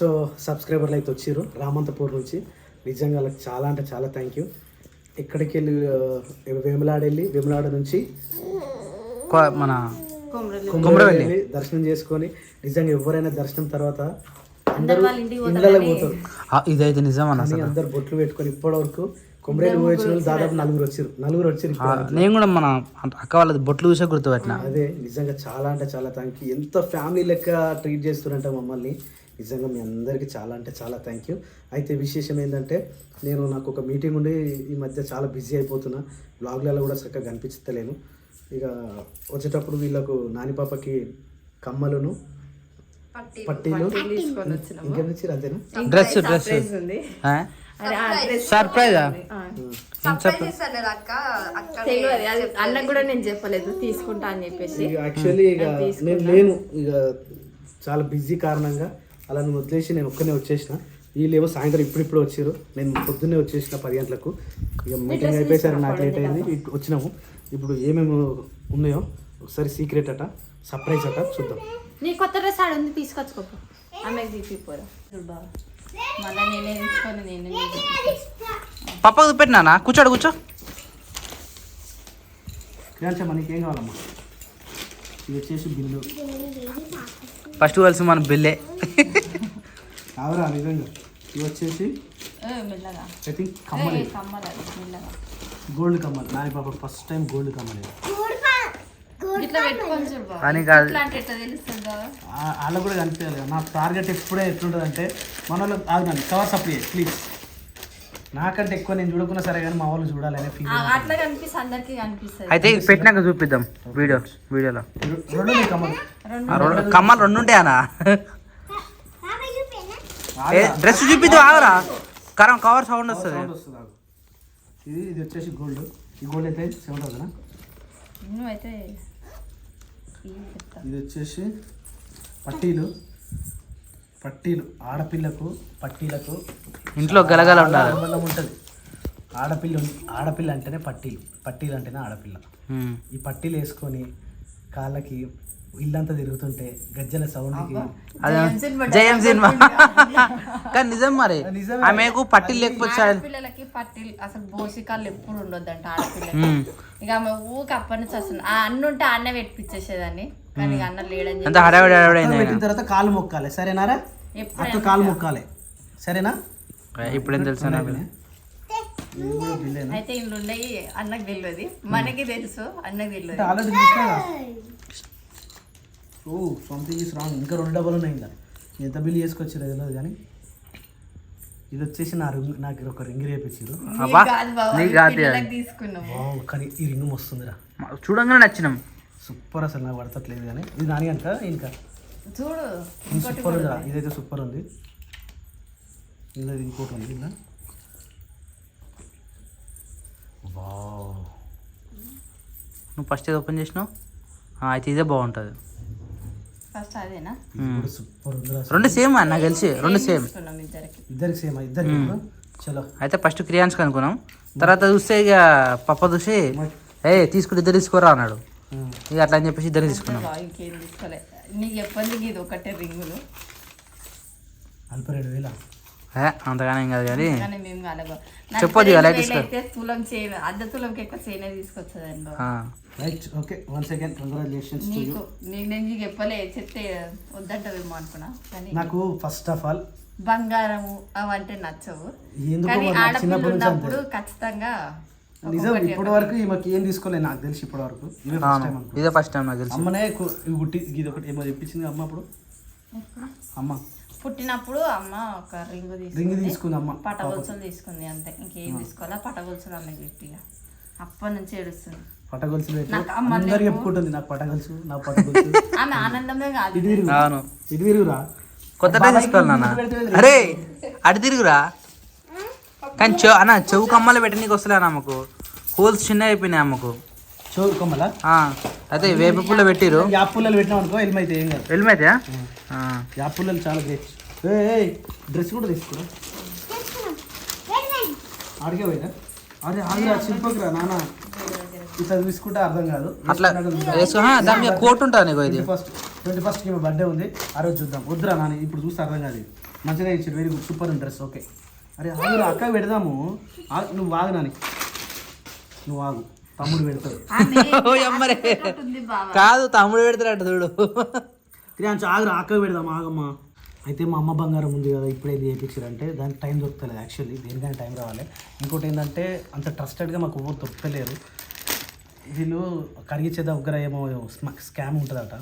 So సబ్స్క్రైబర్లు అయితే వచ్చారు రామంతపూర్ నుంచి. నిజంగా వాళ్ళకి చాలా అంటే చాలా థ్యాంక్ యూ ఇక్కడికి వెళ్ళి వేములాడ వెళ్ళి వేములాడ నుంచి మన కుమ్రవెల్లి. దర్శనం చేసుకొని నిజంగా ఎవరైనా దర్శనం తర్వాత అందరూ ఇళ్ళకి పోతారు. ఇదైతే నిజం అన్న అందరు బొట్లు పెట్టుకొని ఇప్పటి వరకు వాళ్ళు దాదాపు నలుగురు వచ్చారు. నలుగురు వచ్చారు నేను కూడా మన అక్క వాళ్ళది బొట్లు చూసే గుర్తుపెట్టిన. అదే నిజంగా చాలా అంటే చాలా థ్యాంక్ యూ ఎంత ఫ్యామిలీ లెక్క ట్రీట్ చేస్తున్నారంటే మమ్మల్ని. నిజంగా మీ అందరికీ చాలా అంటే చాలా థ్యాంక్ యూ అయితే విశేషం ఏంటంటే నేను నాకు ఒక మీటింగ్ ఉండి ఈ మధ్య చాలా బిజీ అయిపోతున్నా. బ్లాగ్లలో కూడా చక్కగా కనిపించలేను ఇక వచ్చేటప్పుడు వీళ్ళకు నాని పాపకి కమ్మలును పట్టీలు. ఇంకేం ఇచ్చారు అంతేనా? డ్రెస్ డ్రెస్ సర్ప్రైజా తెలియదు అది అన్నకు కూడా నేను చెప్పలేదు. తీసుకుంటా అని చెప్పేసి. యాక్చువల్లీ ఇక నేను లేను ఇక చాలా బిజీ కారణంగా అలా నేను వదిలేసి నేను ఒక్కనే వచ్చేసిన వీళ్ళేమో సాయంత్రం ఇప్పుడిప్పుడు వచ్చారు నేను పొద్దున్నే వచ్చేసిన పది గంటలకు ఇక మీటింగ్ అయిపోయేసరికి నాకు లేట్ అయింది ఇటు వచ్చినాము ఇప్పుడు ఏమేమి ఉన్నాయో ఒకసారి సీక్రెట్ అట సర్ప్రైజ్ అట చూద్దాం నీ కొత్త డ్రెస్ ఆడ ఉంది తీసుకొచ్చుకోపో ఆమెకు తీపిపోరా బాగా మళ్ళీ నేనే తీసుకొని నేనే నీకు తీపిస్తా. పప్పకు చూపెట్టినా కూర్చోడు కూర్చో మనకి ఏం కావాలమ్మా ఇది వచ్చేసి బిల్లు ఫస్ట్ కలిసి మన బిల్లే. కావరా నిజంగా. ఇది వచ్చేసి ఐ థింక్ కమ్మలు గోల్డ్ కమ్మలు. నాని పాప ఫస్ట్ టైం గోల్డ్ కమ్మలు. అని కాదు. వాళ్ళకు కూడా కనిపించాలి నా టార్గెట్ ఎప్పుడే ఎట్లుంటుంది అంటే మన వాళ్ళు ఆగునండి కవర్ సప్లై ప్లీజ్ నాకంటే ఎక్కువ నేను చూడకున్నా సరే కానీ మా వాళ్ళు చూడాలి అనే ఫీల్ అట్లా కనిపిస్తే అందరికి కనిపిస్తుంది. అయితే ఇది పెట్టినాక చూపిద్దాం వీడియో వీడియోలో. రెండు కమ్మలు. ఆ రెండు కమ్మలు రెండు ఉంటాయనా ఏ డ్రెస్ చూపిద్దాం ఆగరా. కరం కవర్ సౌండ్ వస్తుంది. సౌండ్ వస్తుంది ఆగు. ఇది ఇది వచ్చేసి గోల్డ్ ఈ గోల్డ్ అయితే సెవెన్ థౌసండ్ నువ్వైతే. ఇది వచ్చేసి పట్టీలు. పట్టీలు ఆడపిల్లకు పట్టీలకు ఇంట్లో గలగల ఉండాలి. బలం ఉంటుంది. ఆడపిల్ల ఆడపిల్ల అంటేనే పట్టీలు. పట్టీలు అంటేనే ఆడపిల్ల. ఈ పట్టీలు వేసుకొని కాళ్ళకి ఇల్లంతా తిరుగుతుంటే గజ్జల సౌండ్కి అదే జయం సినిమా కానీ నిజం మరి. ఆమెకు పట్టిల్ లేకపోతే చాలు. ఆడపిల్లలకి పట్టిల్ అసలు బోసికాళ్ళు ఎప్పుడు ఉండొద్దంట ఆడపిల్లకి ఉమ్. ఇక ఆమె ఊకి అప్పటి నుంచి వస్తుంది. ఆ అన్న ఉంటే ఆ అన్న పెట్టించేసేదాన్ని కానీ ఇక అన్న లేడని అంత హడావిడి హడావిడి అయింది పెట్టిన తర్వాత కాలు మొక్కాలి. సరేనారా? ఎప్పుడు అక్క కాలు మొక్కాలి. సరేనా? ఇప్పుడేం తెలుసు నాకు ఇది కూడా బిల్లేనా? అయితే ఇల్లు ఉన్నాయి అన్నకు తెలియదు మనకి తెలుసు అన్నకు తెలియదు అంటే ఆల్రెడీ చూసినా ఓ సంథింగ్ ఇస్ రాంగ్ ఇంకా రెండు డబ్బులు ఉన్నాయి ఇంకా. ఎంత బిల్ చేసుకొచ్చారు తెలియదు కానీ. ఇది వచ్చేసి నా రింగ్ నాకు ఒక రింగ్ రేపించారు అబ్బా కాదు బావ, నీకు ఈ కాదు పిల్లలకి తీసుకున్నాము. వావ్, కానీ ఈ రింగ్ వస్తుందిరా చూడంగానే నచ్చినాం. సూపర్ అసలు నాకు పడతట్లేదు కానీ. ఇది నాని అంట ఇంకా చూడు సూపర్ ఇదైతే సూపర్ ఉంది. ఇలా ఇంకోటి ఉంది ఇలా వావ్. నువ్వు ఫస్ట్ ఏది ఓపెన్ చేసినావు? ఆ, అయితే ఇదే బాగుంటుంది. ఫస్ట్ అదేనా? సూపర్. రెండు సేమ్ నాకు తెలిసి రెండు సేమ్ ఇద్దరికి. ఇద్దరికి సేమ్ ఇద్దరికి. చలో. అయితే ఫస్ట్ క్రియాన్స్ అనుకున్నాం. తర్వాత చూస్తే ఇక పప్ప చూసి ఏ తీసుకుంటే ఇద్దరు తీసుకోరా అన్నాడు. ఇక అట్లా అని చెప్పేసి ఇద్దరు తీసుకున్నాం. ఇంకేం తీసుకోలే. నీకు ఎప్పటికి ఇది ఒకటే రింగులు. నలభై రెండు వేల అంతగానే ఏం కాదు కానీ చెప్పొద్దు ఇక, లైట్ తీసుకో. అయితే తులం చేయను అర్ధ తులంకి ఎక్కువ చేయనే తీసుకొచ్చదండి right okay one second congratulations to you నీకు నీకు నేను నీకు చెప్పలే చెప్తే వద్దంటావేమో అనుకున్నా కానీ నాకు ఫస్ట్ ఆఫ్ ఆల్ బంగారము అవంటే నచ్చవు. కానీ ఆడపిల్ల ఉన్నప్పుడు ఖచ్చితంగా నిజం ఇప్పటి వరకు ఈమెకి ఏం తీసుకోలేదు నాకు తెలిసి ఇప్పటి వరకు. ఇదే ఫస్ట్ టైం నాకు తెలిసి. అమ్మనే గుట్టి ఇది ఒకటి ఏమో చెప్పించింది అమ్మ అప్పుడు? అమ్మ. పుట్టినప్పుడు అమ్మ ఒక రింగు రింగ్ తీసుకుంది అమ్మ. పటగొలుసులు తీసుకుంది అంతే. ఇంకేం తీసుకోవాలా? పటగొలుసులు అమ్మ ఇక. అప్పటి నుంచి ఏడుస్తుంది. పటగొలుసు పెట్టి. నాకు అమ్మ అందరు చెప్పుకుంటుంది నాకు పటగొలుసు నాకు పటగొలుసు. ఆమె ఆనందమే కాదు. ఇటు తిరుగురా. కొత్త తీసుకోవాలి నాన్న. అరే అటు తిరుగురా. కానీ చెవు అన్న చెవు కమ్మలు పెట్టి నీకు వస్తలే అమ్మకు హోల్స్ చిన్న అయిపోయినాయి అమ్మకు చో కొమ్మల? అయితే వేప పుల్ల పెట్టిరు యాప్ పుల్లలు పెట్టినాం అనుకో ఎలిమైతే ఏం కాదు. వెళ్ళమైతే యాప్ పుల్లలు చాలా గ్రేట్ ఏ డ్రెస్ కూడా తీసుకురా. అడిగే పోయినా? అరే ఆగిరా చింపకురా నాన్న ఇట్లా తీసుకుంటే అర్థం కాదు. అట్లా దాని మీద కోట్ ఉంటుంది నీకు ఇది? ఫస్ట్ ట్వంటీ ఫస్ట్ బర్త్డే ఉంది. ఆ రోజు చూద్దాం. వద్దురా నాన్న ఇప్పుడు చూస్తే అర్థం కాదు. మంచిగా ఇచ్చారు very good super dress. Okay అరే ఆగురా అక్క పెడదాము. ఆగు, నువ్వు ఆగు నాని. నువ్వు ఆగు తమ్ముడు పెడతాడు. ఓ అమ్మరే కాదు తమ్ముడు పెడతాడు చూడు. క్రియాంచ ఆగురా అక్క పెడదాం ఆగమ్మా. అయితే మా అమ్మ బంగారం ఉంది కదా ఇప్పుడే ఇది చేయించారంటే దానికి టైం దొరకలేదు యాక్చువల్లీ దేనికైనా టైం రావాలి. ఇంకోటి ఏంటంటే అంత ట్రస్టెడ్గా మాకు ఎవరు దొరకలేరు వీళ్ళు కరిగించే దగ్గర ఏమో స్కామ్ ఉంటుందట.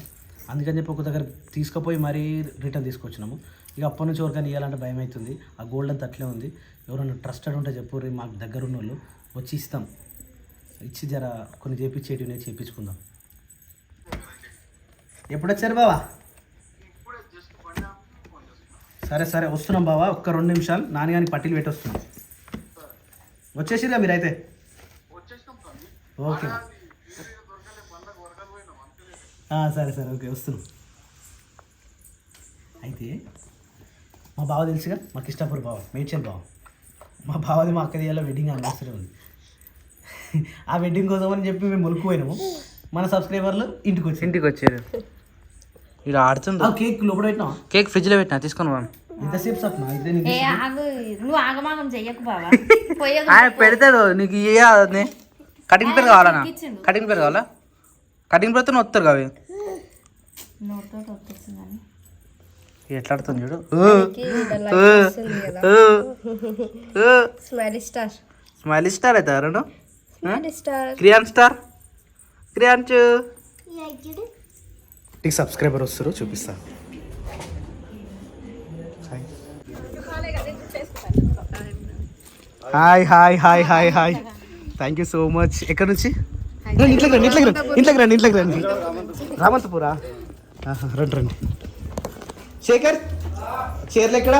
అందుకని చెప్పి ఒక దగ్గర తీసుకుపోయి మరీ రిటర్న్ తీసుకొచ్చినాము. ఇక అప్పటి నుంచి ఎవరికైనా ఇవ్వాలంటే భయం అవుతుంది ఆ గోల్డ్ అంతా అట్లే ఉంది. ఎవరైనా ట్రస్టెడ్ ఉంటే చెప్పు రే మాకు దగ్గర ఉన్న వాళ్ళు వచ్చి ఇస్తాం. ఇచ్చి జర కొన్ని చేపించేటివి నేను చేపించుకుందాం. ఎప్పుడు వచ్చారు బావా? సరే సరే వస్తున్నాం బావా. ఒక్క రెండు నిమిషాలు. నాన్నగారికి పట్టీలు పెట్టి వస్తున్నాం. వచ్చేసిరా మీరైతే ఓకే. సరే సరే ఓకే వస్తున్నాం. అయితే మా బావ తెలుసుగా? మాకు ఇష్టపూర్ బావ మేడ్చల్ బావ. మా బావది మా అక్కది ఇలా వెడ్డింగ్ అనవసరం ఉంది. ఆ వెడ్డింగ్ కోసం అని చెప్పి మేము ములుకు పోయినాము మన సబ్స్క్రైబర్లు ఇంటికి వచ్చి ఇంటికి వచ్చారు ఇక్కడ ఆడుతుంది ఆ కేక్ లోపల పెట్టినా కేక్ ఫ్రిడ్జ్లో పెట్టినా తీసుకొని పోదాం. ఎంతసేపు సప్న ఏ ఆగు నువ్వు ఆగమాగం చెయ్యకు బావా. పోయేది ఆయన పెడతాడు నీకు ఏ కటింగ్ పేరు కావాలనా. కటింగ్ పేరు కావాలా? కటింగ్ పేరుతో వస్తారు కావి నోట్తో ఎట్లా ఆడుతుంది చూడు smiley star smile star smiley star crayon star crayons నీకు సబ్స్క్రైబర్ వస్తారు చూపిస్తా. Hi hi hi hi hi thank you so much ఎక్కడి నుంచి? రండి ఇంట్లోకి రండి ఇంట్లోకి రండి ఇంట్లోకి రండి ఇంట్లోకి రండి. రామంతపురా. రండి రండి. శేఖర్ చీరలు ఎక్కడ?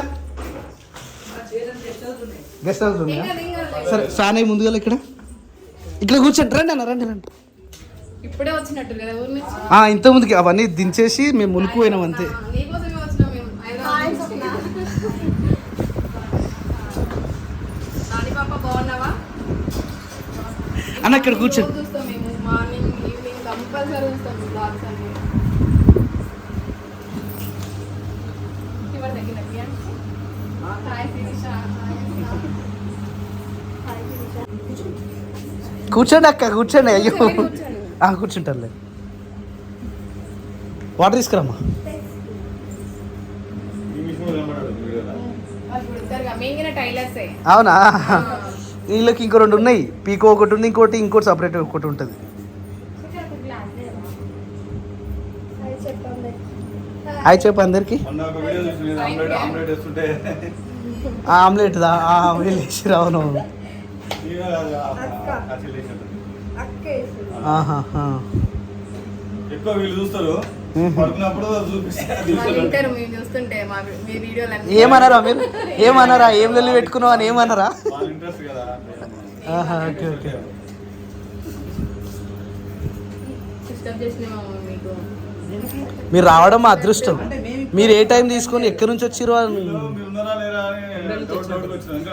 గెస్ట్ హౌస్ ఉందా సరే సానే ముందుగా ఇక్కడ. ఇక్కడ కూర్చోండి రండి అన్న రండి రండి. ఇప్పుడే వచ్చినట్టు కదా ఇంత ముందుకి అవన్నీ దించేసి మేము ములుకు పోయినాం అంతే. అన్న ఇక్కడ కూర్చోండి రోజు చూస్తాం మేము మార్నింగ్ ఈవినింగ్ కంపల్సరీ చూస్తాం బ్లాగ్స్ అన్ని ఇవాళ తగ్గినట్టు హాయ్ శిరీష కూర్చోండి అక్క కూర్చోండి. అయ్యో. కూర్చుంటారులే వాటర్ తీసుకురమ్మా. అవునా? వీళ్ళకి ఇంకో రెండు ఉన్నాయి. పీకో ఒకటి ఉంది ఇంకోటి ఇంకోటి సపరేట్ ఒకటి ఉంటుంది. హాయ్ చెప్పు అందరికి. ఆమ్లెట్ దా? ఆ వెళ్ళేసి రావును ఎక్కువ వీళ్ళు చూస్తారు. పడుకున్నప్పుడు చూపిస్తారు. వాళ్ళు వింటారు మేము చూస్తుంటే మా మీ వీడియోలు అన్ని ఏమన్నారా మీరు? ఏమన్నారా ఏం వెళ్ళి పెట్టుకున్నావు అని ఏమన్నారా వాళ్ళ ఇంట్రెస్ట్ కదా. ఆహా, ఓకే ఓకే. మీరు రావడం మా అదృష్టం. మీరు ఏ టైం తీసుకొని ఎక్కడి నుంచి వచ్చిరో ఉన్నారా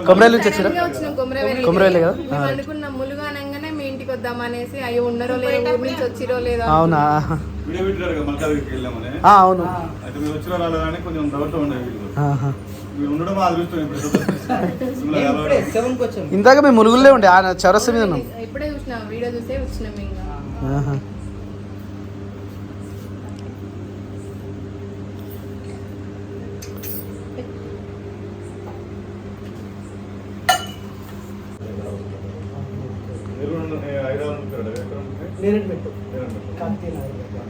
కొమరాయిల నుంచి వచ్చిరా కొమరవెల్లి కదా? మేము అనుకున్నాం ములుగా అనగానే మీ ఇంటికి వద్దామనేసి అయ్యో ఉండరో లేదో ఊరి నుంచి వచ్చిరో లేదో అవునా. ఇందాక మేము ములుగులే ఉండే ఆ చౌరస్తా మీద ఉన్నాం. ఇప్పుడే చూసినాం వీడియో చూసే వచ్చినాం ఇంకా ఆహా. మీరు ఉన్న- ఏ, హైదరాబాద్ ఉంటారా? ఎక్కడ ఉంటారు? నేరేడుమెట్టు. నేరేడుమెట్టు. కాకతీయ నగర్ దగ్గర.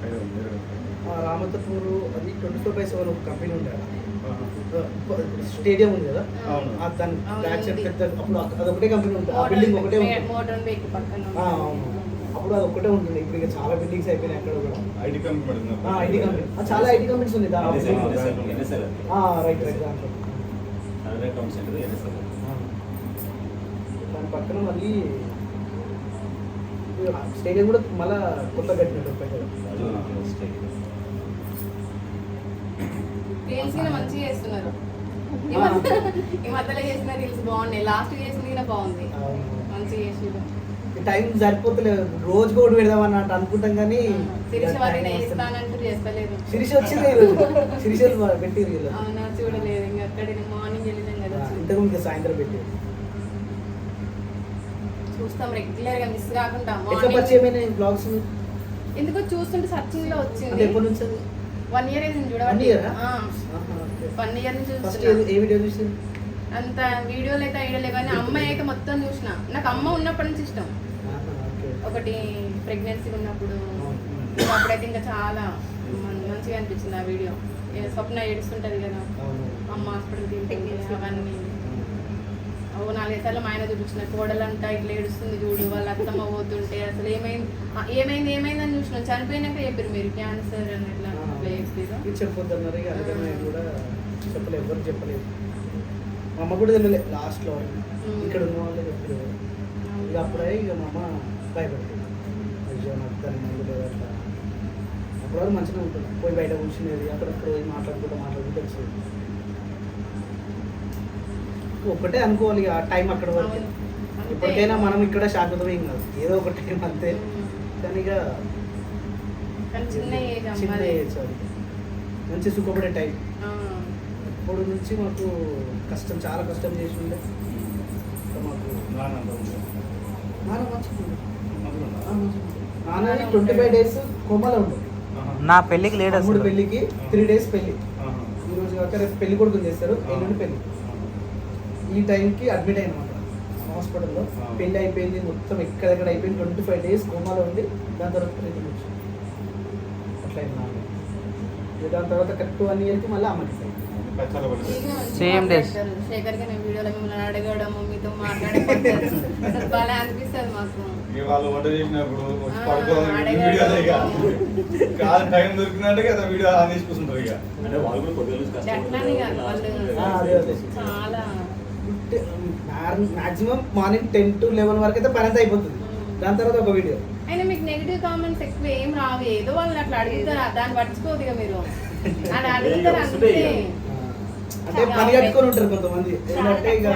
హైదరాబాద్, నేరేడుమెట్టు. ఆ రామతపూర్ అది ట్వంటీ ఫోర్ బై సెవెన్ ఒక కంపెనీ ఉండే. స్టేడియం ఉంది కదా అవును. ఆ దాని బ్యాక్ సైడ్. పెద్ద అప్పుడు అదొకటే కంపెనీ ఉంటుంది ఆ బిల్డింగ్ ఒకటే ఉంటుంది మోడర్న్ బైక్ పక్కన ఆ, అవును. అప్పుడు అది ఒకటే ఉంటుంది ఇప్పుడు ఇక చాలా బిల్డింగ్స్ అయిపోయినాయి అక్కడ కూడా ఐటీ కంపెనీ ఐటీ కంపెనీ ఆ, చాలా ఐటీ కంపెనీస్ ఉంది రైట్ రైట్ దాంట్లో. దాని పక్కన మళ్ళీ స్టేడియం కూడా మళ్ళా కొత్త కట్టినట్టు పెట్టారు రీల్స్ కూడా మంచిగా చేస్తున్నారు. ఈ మధ్య- ఈ మధ్యలో చేసిన రీల్స్ బాగున్నాయి. లాస్ట్ చేసింది కూడా బాగుంది. మంచిగా టైం సరిపోతలేదు. రోజు కూడా పెడదాం అన్నట్టు అనుకుంటాం కానీ శిరీష వచ్చింది. శిరీష పెట్టిరు చూడలేదు. ఇంకా అక్కడ మార్నింగ్ వెళ్ళినాం కదా. ఇంతకు సాయంత్రం పెట్టి చూస్తాం రెగ్యులర్గా మిస్ కాకుండా బ్లాగ్స్ ఎందుకో చూస్తుంటే సర్చింగ్లో వచ్చింది. ఎప్పటి నుంచి వన్ ఇయర్ అయింది ఆ? వన్ ఇయర్ నుంచి ఫస్ట్ చూస్తున్నా ఏ వీడియో చూసి అంత వీడియోలు అయితే ఐడియా లేవు కానీ అమ్మాయి అయితే మొత్తం చూసిన. నాకు అమ్మ ఉన్నప్పటి నుంచి ఇష్టం. ఒకటి ప్రెగ్నెన్సీ ఉన్నప్పుడు. అప్పుడైతే ఇంకా చాలా మంచిగా అనిపించింది ఆ వీడియో ఏ స్వప్న ఏడుస్తుంటది కదా. అమ్మ హాస్పిటల్ అవన్నీ. ఓ నాలుగైదు మా ఆయన చూపించిన కోడలంట ఇట్లా ఏడుస్తుంది చూడు వాళ్ళ అత్తమ్మ పోతుంటే అసలు ఏమైంది? ఏమైంది ఏమైంది అని చూసినాం? చనిపోయినాక చెప్పారు మీరు క్యాన్సర్ అని ఇట్లా చెప్పారు చెప్పొద్దన్నారు కూడా చెప్పలేదు ఎవరు చెప్పలేదు. మా అమ్మ కూడా తెలియలే లాస్ట్లో ఇక్కడ ఉన్న వాళ్ళే చెప్పలేదు ఇక అప్పుడే ఇక మా అమ్మ భయపడుతుంది అయ్యో నాకు దాని మందు లేదు అట్లా అప్పుడు మంచిగా ఉంటుంది. పోయి బయట కూర్చునేది అక్కడక్కడ పోయి మాట్లాడుకుంటూ మాట్లాడుకుంటూ వచ్చేది. ఒక్కటే అనుకోవాలి ఇక ఆ టైం అక్కడ వరకు. ఇప్పటికైనా మనం ఇక్కడ శాశ్వతం ఏం కాదు. ఏదో ఒక టైం అంతే. కానీ ఇక చిన్న ఏజ్ మంచి సుఖపడే టైం ఆ. అప్పుడు నుంచి మాకు కష్టం చాలా కష్టం చేసి ఉండే మాకు నాన్న మంచిగా ట్వంటీ ఫైవ్ డేస్ కోమలో ఉండే. ఆహా. నా పెళ్ళికి లేడు పెళ్ళికి త్రీ డేస్ పెళ్ళి. ఆహా. ఈ రోజు కాక రేపు పెళ్ళి కొడుకుని చేస్తారు. ఎల్లుండి పెళ్ళి ఈ టైంకి అడ్మిట్ అయిన హాస్పిటల్లో ఆ. పెళ్ళి అయిపోయింది మొత్తం ఎక్కడెక్కడ అయిపోయింది ట్వంటీ ఫైవ్ డేస్ కోమాలో ఉంది దాని తర్వాత రిటర్న్ వచ్చి. అట్లా అయింది నాన్న. ఇక దాని తర్వాత కరెక్ట్ వన్ ఇయర్కి మళ్ళీ అమ్మకి. శేఖర్ వీడియోలో మిమ్మల్ని మీతో అనిపిస్తుంది మాకు. వాళ్ళు వంట చేసినప్పుడు కాదు టైం కదా వీడియో ఆన్ ఇక. అంటే వాళ్ళు కూడా కొద్దిగా అదే. చాలా maximum morning ten to eleven వరకు అయితే పని అయిపోతుంది. దాని తర్వాత ఒక వీడియో. అయినా మీకు నెగిటివ్ కామెంట్స్ ఎక్కువ ఏం రావు. ఏదో వాళ్ళని అట్లా అడుగుతారా. దాన్ని పట్టించుకోదు ఇక మీరు. అని అడుగుతారు అంతే. అంటే పని కట్టుకొని ఉంటారు కొంతమంది. ఏంటంటే ఇక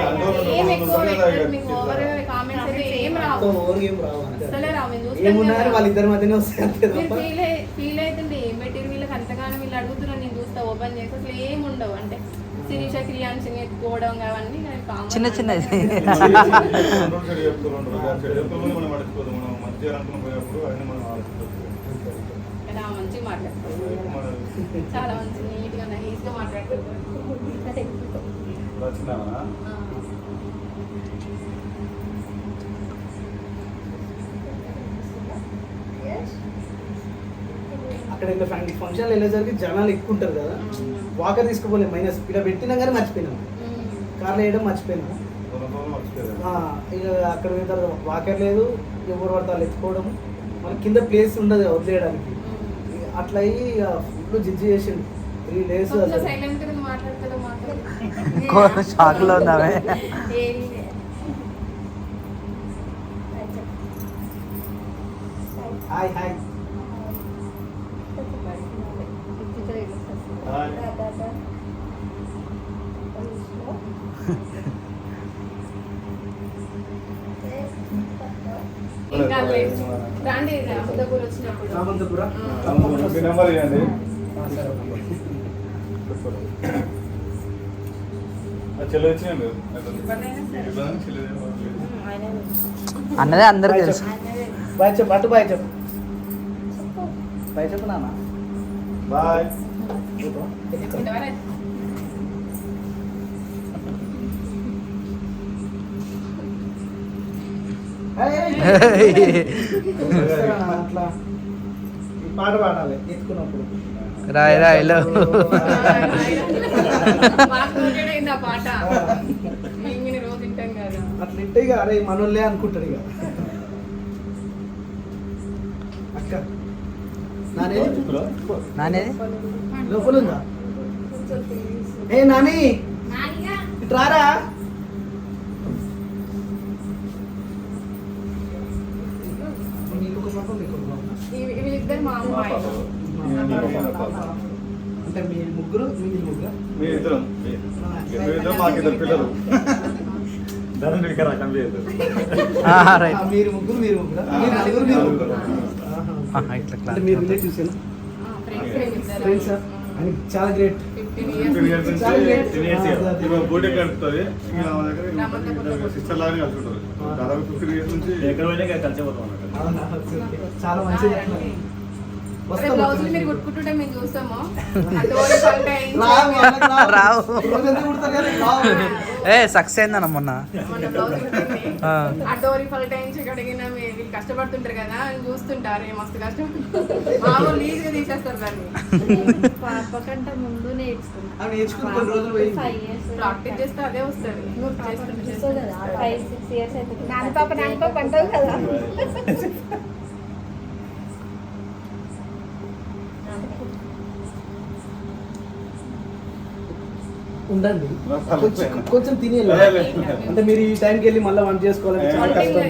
ఏం ఎక్కువ పెట్టరు మీకు ఓవర్ కామెంట్స్ అయితే ఏం రావు. ఓవర్ గేమ్ రావు అంతే. అసలే రావు. మేము చూస్తాం ఏమున్నాయని కదా. వాళ్ళిద్దరి మధ్యనే వస్తాయి అంతే మీరు తప్ప. ఫీల్ ఫీల్ అవుతుంటే ఏం పెట్టారు వీళ్ళకి అంతగానో వీళ్ళు అడుగుతున్నారు నేను చూస్తా ఓపెన్ చేసి అసలు ఏం ఉండవు అంటే శిరీష క్రియాన్స్ ఎత్తుకోవడం అవన్నీ చిన్న చిన్న అంటే. రెండు చెడు చెప్తూ ఉంటారు ఆ. చెడు చెప్పుకోమని మనం పట్టించుకోదు మనం మంచి చేయాలనుకున్న పోయినప్పుడు ఆయన మనం ఆలోచించవచ్చు కానీ ఆమె మంచిగా మాట్లాడుతుంది మన చాలా మంచి నీట్గా నైస్గా మాట్లాడుతుంది వచ్చిందా అక్కడ ఇంకా ఫంక్షన్ వెళ్ళేసరికి జనాలు ఎక్కువ ఉంటారు కదా. వాకర్ తీసుకుపోలేము మైనస్ ఇక్కడ పెట్టినా కానీ మర్చిపోయినాం. కార్లో వేయడం మర్చిపోయినా. ఇక అక్కడ పోయిన తర్వాత వాకర్ లేదు ఎవరు పడితే వాళ్ళు ఎత్తుకోవడం. మన కింద ప్లేస్ ఉండదు వదిలేయడానికి. అట్లా అయ్యి ఇక ఫుల్ జిజ్జి చేసిండు. త్రీ డేస్ అసలు. సైలెంట్గా మాట్లాడుతుందో మాట్లాడు షాక్లో ఉందామే హాయ్ హాయ్ హాయ్. ఇంకా లేదు రాండి అహ్మదాపూర్ వచ్చినప్పుడు రామంతపుర తమ్ముడు, మీ నెంబర్ ఇవ్వండి. చెల్లి వచ్చినాయి అన్నదే అందరికి తెలుసు. బాయ్ చెప్పు అటు బాయ్ చెప్పు. బాయ్ చెప్పు నాన్న. బాయ్ ఇంతవరకు అట్లా ఈ పాట పాడాలి ఎత్తుకున్నప్పుడు రాయ్ రాయ్లో. అట్లా ఇంటే ఇక అరే మనోళ్ళే అనుకుంటాడు ఇక అక్క నానే నానేది? లోపల ఉందా? ఏ నాని. ఇటు రారా నీకు ఒక పాప మీకు ఒక పాప ఈ- వీళ్ళిద్దరు మా అమ్మాయి అంటే ముగ్గురు ముగ్గురు ఇద్దరం ఇద్దరం మాకు ఇద్దరు పిల్లలు మీరు ముగ్గురు మీరు ముగ్గురా? మీరు నలుగురు మీరు ముగ్గురు. ఆహా. ఇట్లా అంటే మీరు క్లాస్ రిలేటివ్స్ ఫ్రెండ్స్ ఫ్రెండ్స్ అని చాలా గ్రేట్ బోటే కలుపుతుంది. సిస్టర్ లాగానే కలుపుకుంటారు దాదాపు ఫిఫ్టీన్ ఇయర్స్ నుంచి ఎక్కడ పోయినా కలిసే పోతాం అన్నమాట అవునా? Okay, okay. చాలా మంచిది ఏ సక్సెస్ అయిందన్న మొన్న. మన బ్లౌజ్ కుట్టింది. ఆ. ఆ డోరీ ఫలిటాయించి కడిగిన మీ- వీళ్ళు కష్టపడుతుంటారు కదా చూస్తుంటారు. ఏ మస్తు కష్టం. మామూలు ఈజీగా తీసేస్తారు దాన్ని. పాప కంటే ముందు ప్రాక్టీస్ చేస్తే అదే వస్తుంది. పాప పాప అంటావు కదా. ఉండండి. కొంచెం కొంచెం తినేయాలి. అంటే మీరు ఈ టైంకి వెళ్ళి మళ్ళీ వంట చేసుకోవాలంటే చాలా కష్టం.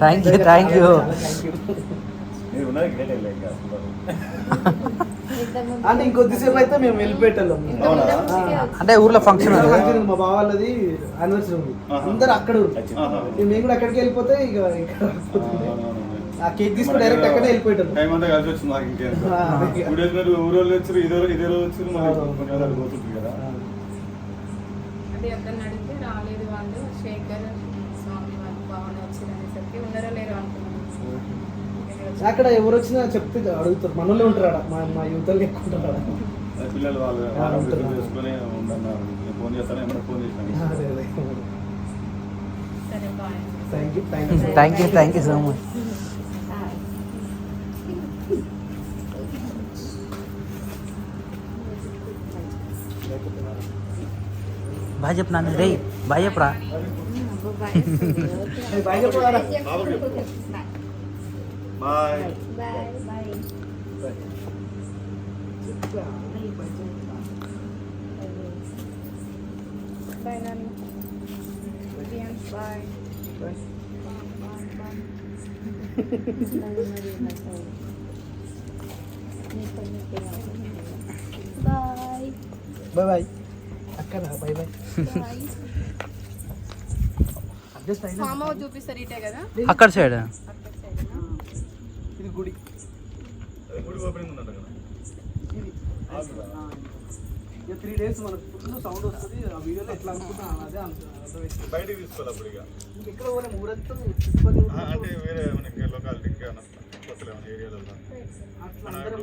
థ్యాంక్ యూ థ్యాంక్ యూ అంటే ఇంకొద్దిసేపు అయితే మేము వెళ్ళిపెట్టాం అవునా? అంటే ఊర్లో ఫంక్షన్ మా బావ వాళ్ళది యానివర్సరీ ఉంది. అందరు అక్కడ. మేము కూడా అక్కడికి వెళ్ళిపోతే ఇక ఆ కేక్ తీసుకుని డైరెక్ట్ అక్కడే వెళ్ళిపోయారు టైం అంతా కలిసి వచ్చింది నాకు ఇంకేం టూ డేస్ మీరు ఊరు వాళ్ళు వచ్చారు ఇదే ఇదే రోజు పోతుంది కదా? అదే అతన్ని అడిగితే రాలేదు వాళ్ళు శేఖర్ స్వామి వాళ్ళు బాగానే వచ్చారు అనేసరికి ఉన్నారో లేరో అనుకున్నాను అక్కడ ఎవరు వచ్చినా చెప్తే అడుగుతారు. మనోళ్ళే ఉంటారు ఆడ మా మా యువతలు ఎక్కువ ఉంటారు ఆడ. పిల్లలు వాళ్ళు చేసుకొని ఫోన్ చేస్తాను ఫోన్ చేస్తాను thank you thank you so much నాన్న. రే. బాయ్ చెప్పురా బాయ్ చెప్పారా బాయ్ బాయ్ నాన్న బాయ్ బాయ్ బాయ్ బాయ్ అక్కడ బాయ్ బాయ్ అడ్జస్ట్ అయినా ఫామ్ హౌస్ చూపిస్తారు ఇటే కదా అక్కడ సైడ్ అక్కడ సైడ్ ఇది గుడి గుడి ఓపెనింగ్ ఉన్నట్టు కదా. ఇక త్రీ డేస్ మనకు ఫుల్ సౌండ్ వస్తుంది. ఆ వీడియోలో ఎట్లా అనుకుంటా అదే అర్థమైంది. బయటికి తీసుకోవాలి అప్పుడు ఇక. ఇక్కడ పోలే ఊరంతా ఆ, అంటే వేరే మనకి లొకాలిటీకి కొత్తలే ఏరియాలో? అట్లా అందరం